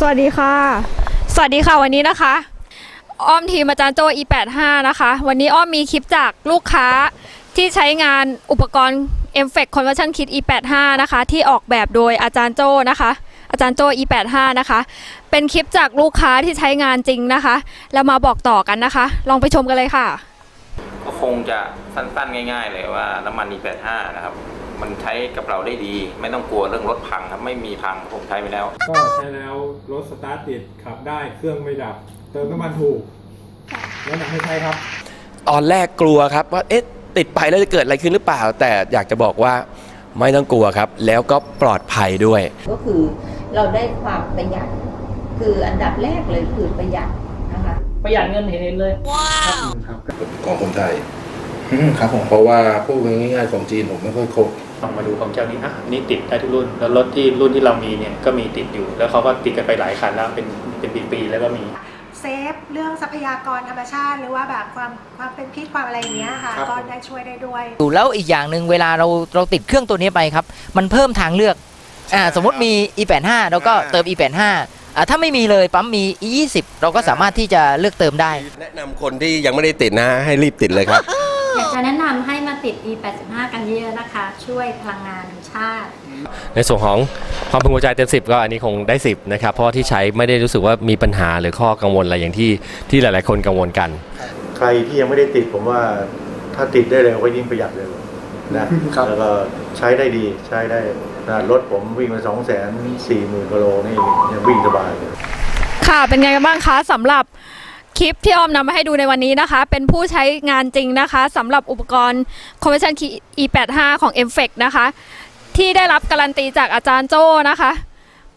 สวัสดีค่ะ สวัสดีค่ะวันนี้นะคะ อ้อมทีมอาจารย์โจ E85 นะคะ วันนี้อ้อมมีคลิปจากลูกค้าที่ใช้งานอุปกรณ์ m f e c Conversion Kit E85 นะคะ ที่ออกแบบโดยอาจารย์โจนะคะ อาจารย์โจ E85 นะคะ เป็นคลิปจากลูกค้าที่ใช้งานจริงนะคะ แล้วมาบอกต่อกันนะคะ ลองไปชมกันเลยค่ะ ก็คงจะสั้นๆ ง่าย ๆ เลยว่าน้ำมัน E85 นะครับ มันใช้กับเราได้ดี ไม่ต้องกลัวเรื่องรถพังครับไม่มีพังผมใช้ไปแล้ว ก็ใช้แล้วรถสตาร์ทติดขับได้เครื่องไม่ดับ เติมน้ำมันถูกแนะนำให้ใช้ครับ ตอนแรกกลัวครับว่าเอ๊ะติดไปแล้วจะเกิดอะไรขึ้นหรือเปล่า แต่อยากจะบอกว่าไม่ต้องกลัวครับ แล้วก็ปลอดภัยด้วย ก็คือเราได้ความประหยัด คืออันดับแรกเลยคือประหยัดนะคะ ประหยัดเงินเห็นๆเลย ของคนไทย ครับผม เพราะว่าพูดง่ายๆของจีนผมไม่ค่อยครบลองมาดูของเจ้านี้อะนี่ติดได้ทุกรุ่น แล้วรถที่รุ่นที่เรามีเนี่ยก็มีติดอยู่ แล้วเขาก็ติดกันไปหลายคันแล้วเป็นเป็นปีๆแล้วก็มี เซฟเรื่องทรัพยากรธรรมชาติ หรือว่าแบบความความเป็นพิษความอะไรอย่างเงี้ยค่ะครับ ก็ได้ช่วยได้ด้วย อยู่แล้วอีกอย่างหนึ่งเวลาเราเราติดเครื่องตัวนี้ไปครับ มันเพิ่มทางเลือกอ่าสมมติมี e85 เราก็เติม e85 อ่าถ้าไม่มีเลยปั๊มมี e20 เราก็สามารถที่จะเลือกเติมได้ แนะนำคนที่ยังไม่ได้ติดนะ ให้รีบติดเลยครับ อยากจะแนะนำให้มาติด E85 กันเยอะๆนะคะ ช่วยพลังงานชาติ ในส่วนของความพึงพอใจเต็ม 10 ก็อันนี้คงได้ 10 นะครับ เพราะว่าที่ใช้ไม่ได้รู้สึกว่ามีปัญหาหรือข้อกังวลอะไรอย่างที่ที่หลาย ๆ คนกังวลกัน ใครที่ยังไม่ได้ติดผมว่าถ้าติดได้เร็วก็ยิ่งประหยัดเร็วนะแล้วก็ใช้ได้ดีใช้ได้นะรถผมวิ่งมา2 4 0 0 0 0กิโลนี่ยังวิ่งสบายเลยค่ะ เป็นไงกันบ้างคะสำหรับ คลิปที่อ้อมนำมาให้ดูในวันนี้นะคะ เป็นผู้ใช้งานจริงนะคะสำหรับอุปกรณ์ Conversion Key E85 ของ m f e c นะคะ ที่ได้รับการันตีจากอาจารย์โจ้นะคะ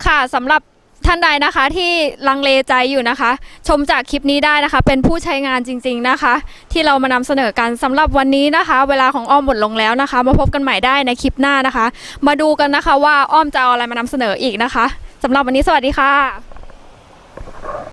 ค่ะสำหรับท่านใดนะคะที่ลังเลใจอยู่นะคะ ชมจากคลิปนี้ได้นะคะ เป็นผู้ใช้งานจริง ๆนะคะ ที่เรามานำเสนอกันสำหรับวันนี้นะคะ เวลาของอ้อมหมดลงแล้วนะคะ มาพบกันใหม่ได้ในคลิปหน้านะคะ มาดูกันนะคะว่าอ้อมจะเอาอะไรมานำเสนออีกนะคะสำหรับวันนี้สวัสดีค่ะ